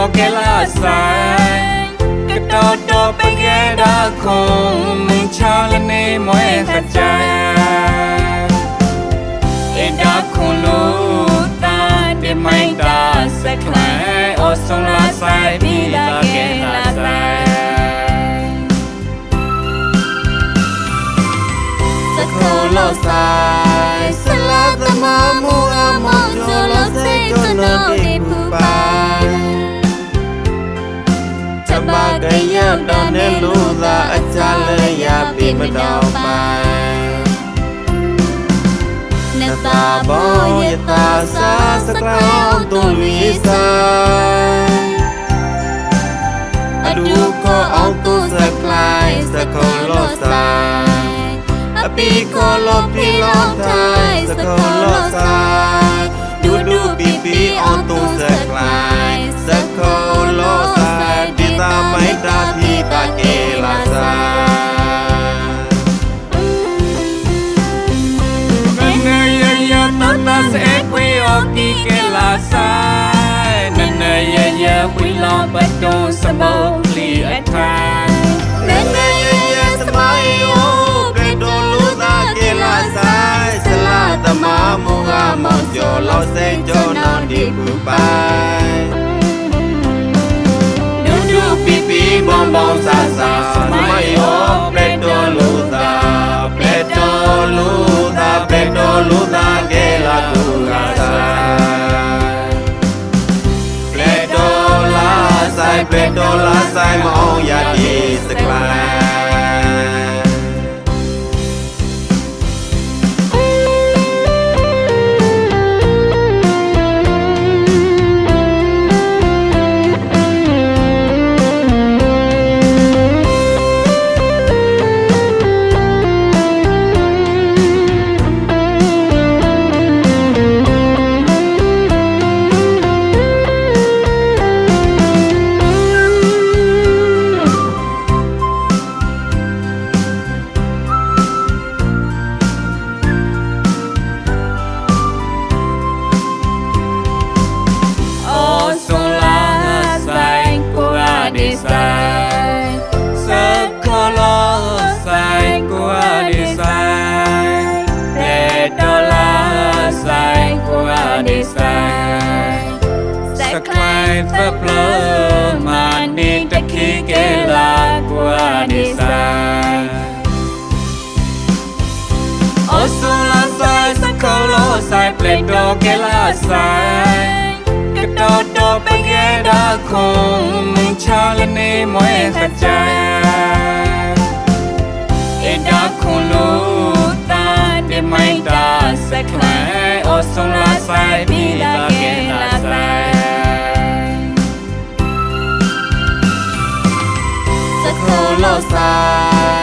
တော်ကလာဆိုင်ကတော်တော်ပကဲတာခုံမင်းချလနေမွဲခကြအင်တာခုလို့တာဒီမိုင်တာစကလိုင်းအဆုံးလာဆိုင်ပြီးတာကဲလာဆိုင်စကောလောဆိုင်ဆလာသမမူအမောဇလောစေကနောဒီပူပါ ချမကရတော်နဲ့လူသာအချလည်းရပြီမတော်ပါနတာဘောယတာစာစကရောင်းသူလီဆိုင်အဒူကိုအောင်သူစကလိုင်းစကောလောဆိုင်အပီကိုလောပီလောထိုင်စကောလောဆိုင်ဒူဒူပီပီအောင်သူစကလိုင်းစကောလောဆိုင်ဒီ တာမိုက်တာပီတာကေလာဆိုင်နနရရတတစေခွေအော်ဒီကလာဆိုင်နနရရဝီလောပတ်တော်စမောလီအထိုင်နနရရစမိုင်းယိုဘေဒိုလူသာကေလာဆိုင်ဆလာသမမူဟာမောင်ကျော်လောက်စိန်ကျော်နောင်ဒီပူပိုင် ပီဘုံဘုံဆာ က်တော်ကေလာဆိုင်ကတော်တော်ပကဲတာခုံမင်းချလနေမွဲခကြအင်တာခုလို့တာဒီမိုင်တာစကလိုင်းအဆုံးလာဆိုင်ပြီးတာကဲလာဆိုင်စကောလောဆို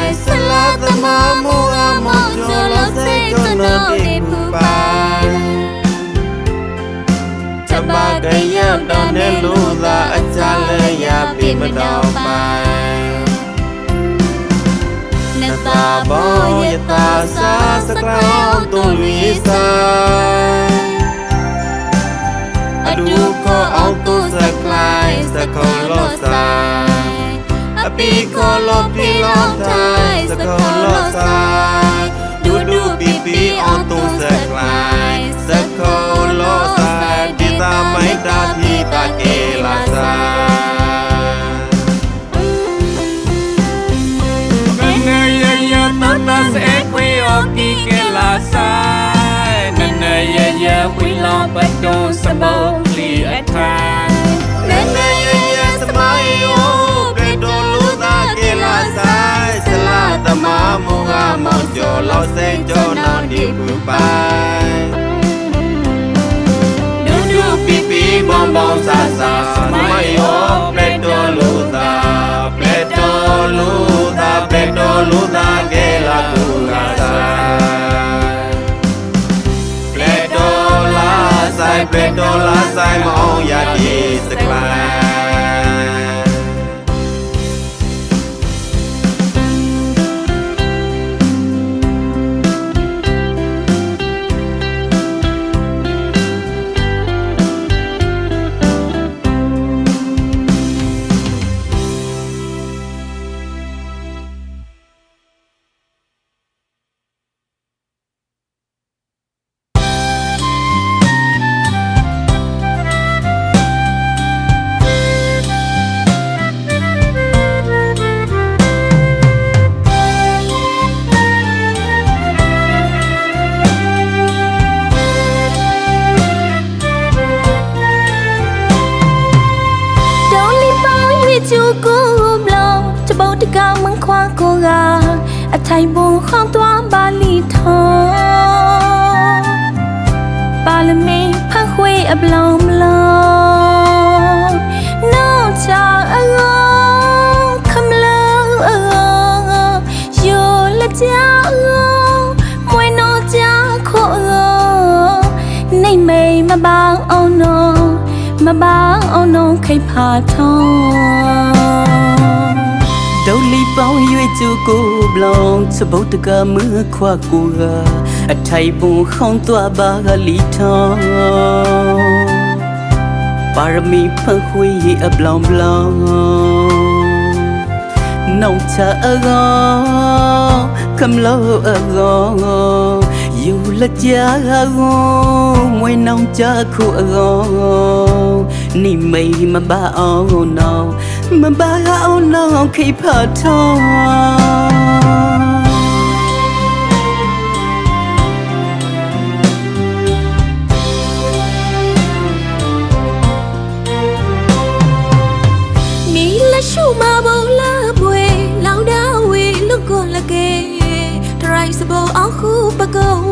င်ဆလာသမမူအမောဇလောစေကနောဒီပူပါ ချမကရတော်နဲ့လူသာအချလည်းရပြီမတော်ပါနတာဘောယတာစာစကရောင်းသူလီဆိုင်အဒူကိုအောင်သူစကလိုင်းစကောလောဆိုင်အပီကိုလောပီလောထိုင်စကောလောဆိုင်ဒူဒူပီပီအောင်သူစကလိုင်းစကောလောဆို င်ဒီတာမိုက်တာပီတာကေလာဆိုင်နနရရတတစေခွေအော်ဒီကလာဆိုင်နနရရဝီလောပတ်တော်စမောလီအထိုင်နနရရစမိုင်းယိုဘေဒိုလူသာကေလာဆိုင်ဆလာသမမူဟာ ပီဘုံဘုံဆာဆာစမိုင်းယိုဘေဒိုလူသာဘေဒိုလူသာဘေဒိုလူသာကေလာကူကာဆိုင်ဘေဒိုလာဆိုင်ဘေဒိုလာဆိုင်မောင်ရတီ จูกูมลองจะบอกตะกามังควางโกกาอะไทยบงข้องตัวบาลีทองปาลเมพังคุยอับลอมลองนอกจากอางองคำลองอางองอยู่ละเจ้าอางมวยนอกจากโคอางในเมย์มาบางเอานองมาบางเอานองใครพาทอง ဒုလီပေါင်းရွေကျူကိုဘလောင်စပုတ်တကมือခွာကူကအထိုင်ပုံခေါင်းသွားပါကလီထောင်းပါရမီဖန်ခွေအဘလောင်ဘလောင်နောင်ချအကောကမလို့အကောယူလက်ကြကောမွေနောင်ကြခုအကော နိမိတ်မပါအောင်နောင်မပါအောင်နောင်ခိဖတ်ထောင်းမီလရှုမဘုံလာပွေလောင်တာဝေလူကိုလကေဒရိုက်စဘောအောင်ခုပကောဝဲကြို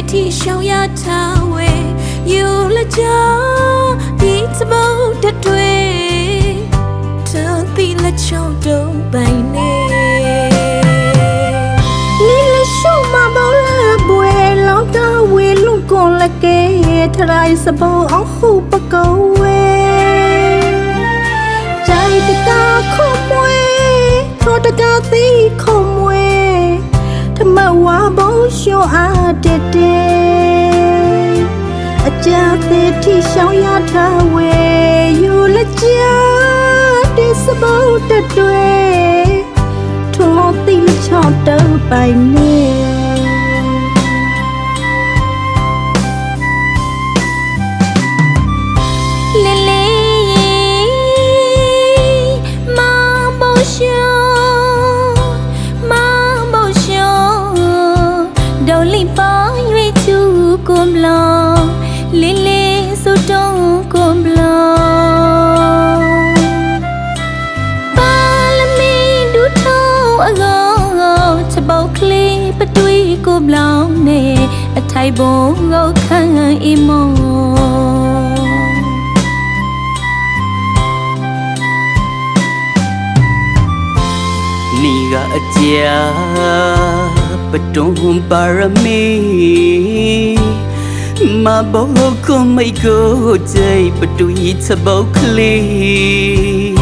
ကြတဲ့တိရှောင်းရထားဝဲယူလကြဒီစဘောတတွေထန်တီလက်ချောင်းတုံးပိုင်နေလီလရှုမဘောလာဘွေလောက်တော့ဝေလုံကွန်လကေထရိုင်စဘောအောင်ခုပကောဝဲကြိုက်တကာခုမွေထောတကာသီခုမွေ ထမဝါဘုံရှောအားတတဲအကြသေးထိရှောင်းရထားဝဲယူလက်ကြဒီစဘောတတွေထုံးတိလချောင်းတောက်ပိုင်နေ အထိုင်ဘုံကိုခန့်အီမောနီကအကြာပတုံးပါရမီမဘောကမိတ်ကိုကြိုက်ပတူဤချဘောက်ကလေး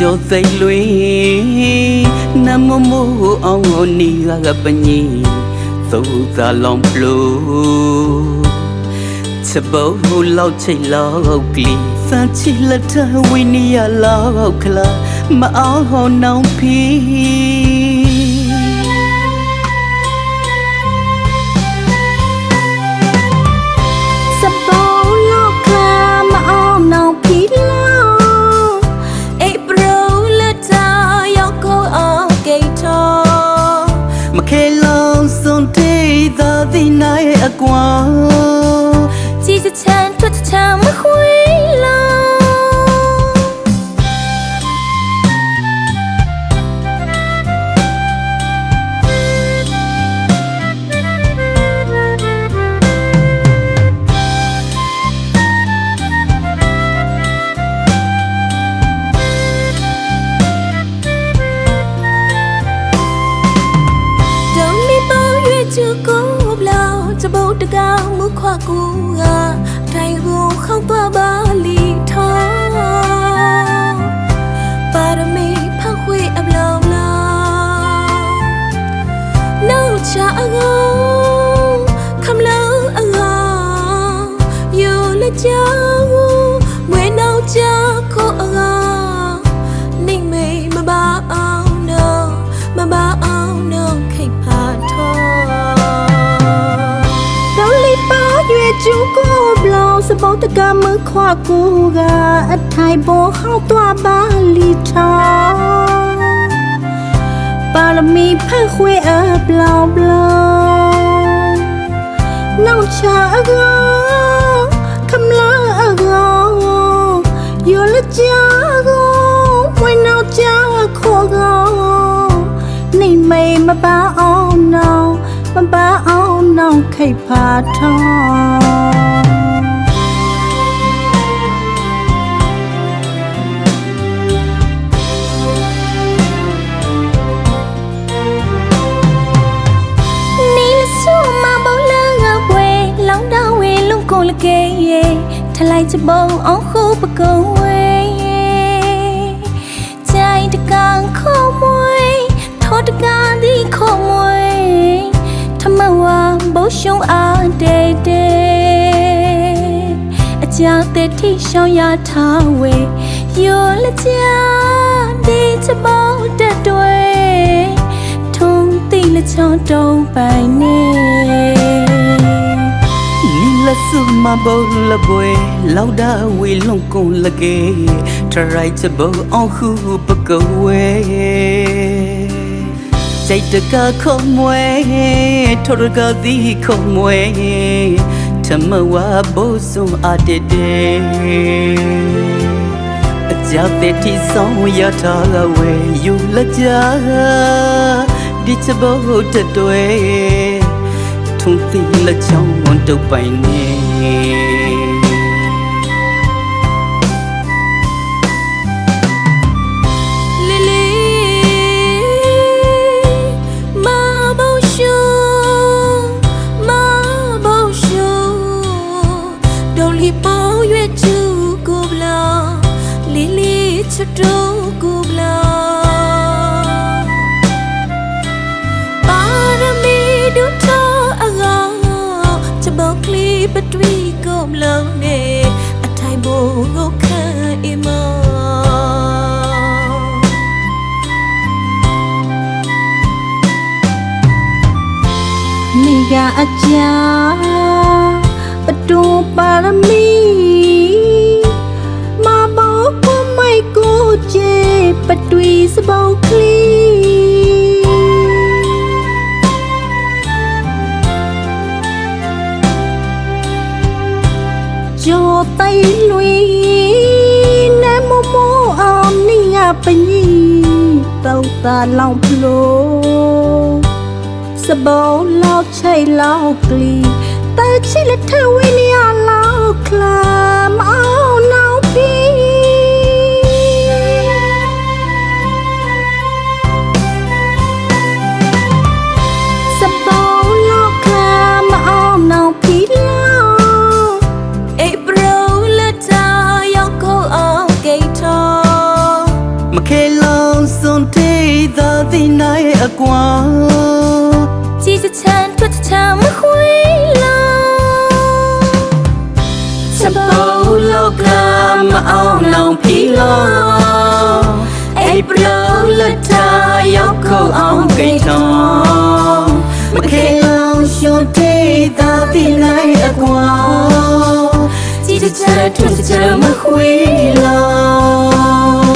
ကျော်သိလွေနမမိုးအောင်နီကပညီသုသာလောင်ပလိုချဘောလောက်ချိတ်လောက်ကလီစန်ချီလက်ထဝိနီယာလောက်ခလာမအောင်ဟောနောင်ဖီ စွန်တေးသာဒီနိုင်အကွာကြည်စချမ်းထွက်ချမ်းမခွေ ချူကိုဘလောင်ချဘုတ်တကောင်မူခွာကူကထိုင်ကိုခေါက်သွားပါလီ ကျူကိုဘလောင်စပုတ်တကမခွာကူကအထိုင်ပေါ်ဟောက်သွားပါလီထောင်ပါရမီဖက်ခွေအပလောင်ပလောင်နောက်ချအကောခမလာအကောယောလကြကောဝင်းနောက်ကြခေါ်ကောနေမိတ်မပန်းအောင် ခိတ်ဖာထောင်းနီလဆူမဘောလာငါပွဲလောင်းတော်ဝေလုံကိုလကေယေထလိုက်ချပုံအောင်ခုပကုံဝေကြို ရှုံအားတေတေအကြောင်းတဲ့ထိရှောင်းရထားဝေယောလက်ချဒီချပုံတက်တွေထုံတိလချောတုံးပိုင်နေနီလဆုမဘောလပွဲလောက်ဒါဝေလုံကုန်လကေထရိုက်ချဘောအောင်ခုပကဝဲ စိတ်တကခုံမွဲထောရကတိခုံမွဲထမဝဘိုးစုံအတတေအကြောက်တဲ့တီဆောင်ရထားကဝဲယူလက်ကြဒီချဘောတတွေထုံးသိလက်ချောင်းဝန်တုပ်ပိုင်နေ យាអាចារ្យបដូបារមីមកបោកុំឲ្យគូជេបទ្វីស្បោឃ្លីយោតៃលុយណែមមអមនេះអាបញីតោតាឡងភ្លោ សបោឡោឆៃឡោក្លីតើឈិលធ្វើវិញអាឡោខ្លាមអោណៅពីសបោឡោខ្លាមអោណៅពីឡោអេប្រូលតាយកោអោកេតមកេឡោ အောင်ဂိတ်ထောမခဲလုံးစွန်တေးသာဒီနိုင်အကွာကြည်စချမ်းထွက်ချမ်းမခွေလောက်စပေါင်းလောက်ကမအောင်နောက်ဖီလောက်အေပရိုလက်တာရောက်ကိုအောင်ဂိတ်ထောမခဲလုံးစွန်တေးသာဒီနိုင်အကွာကြည်စချမ်းထွက်ချမ်းမခွေလောက်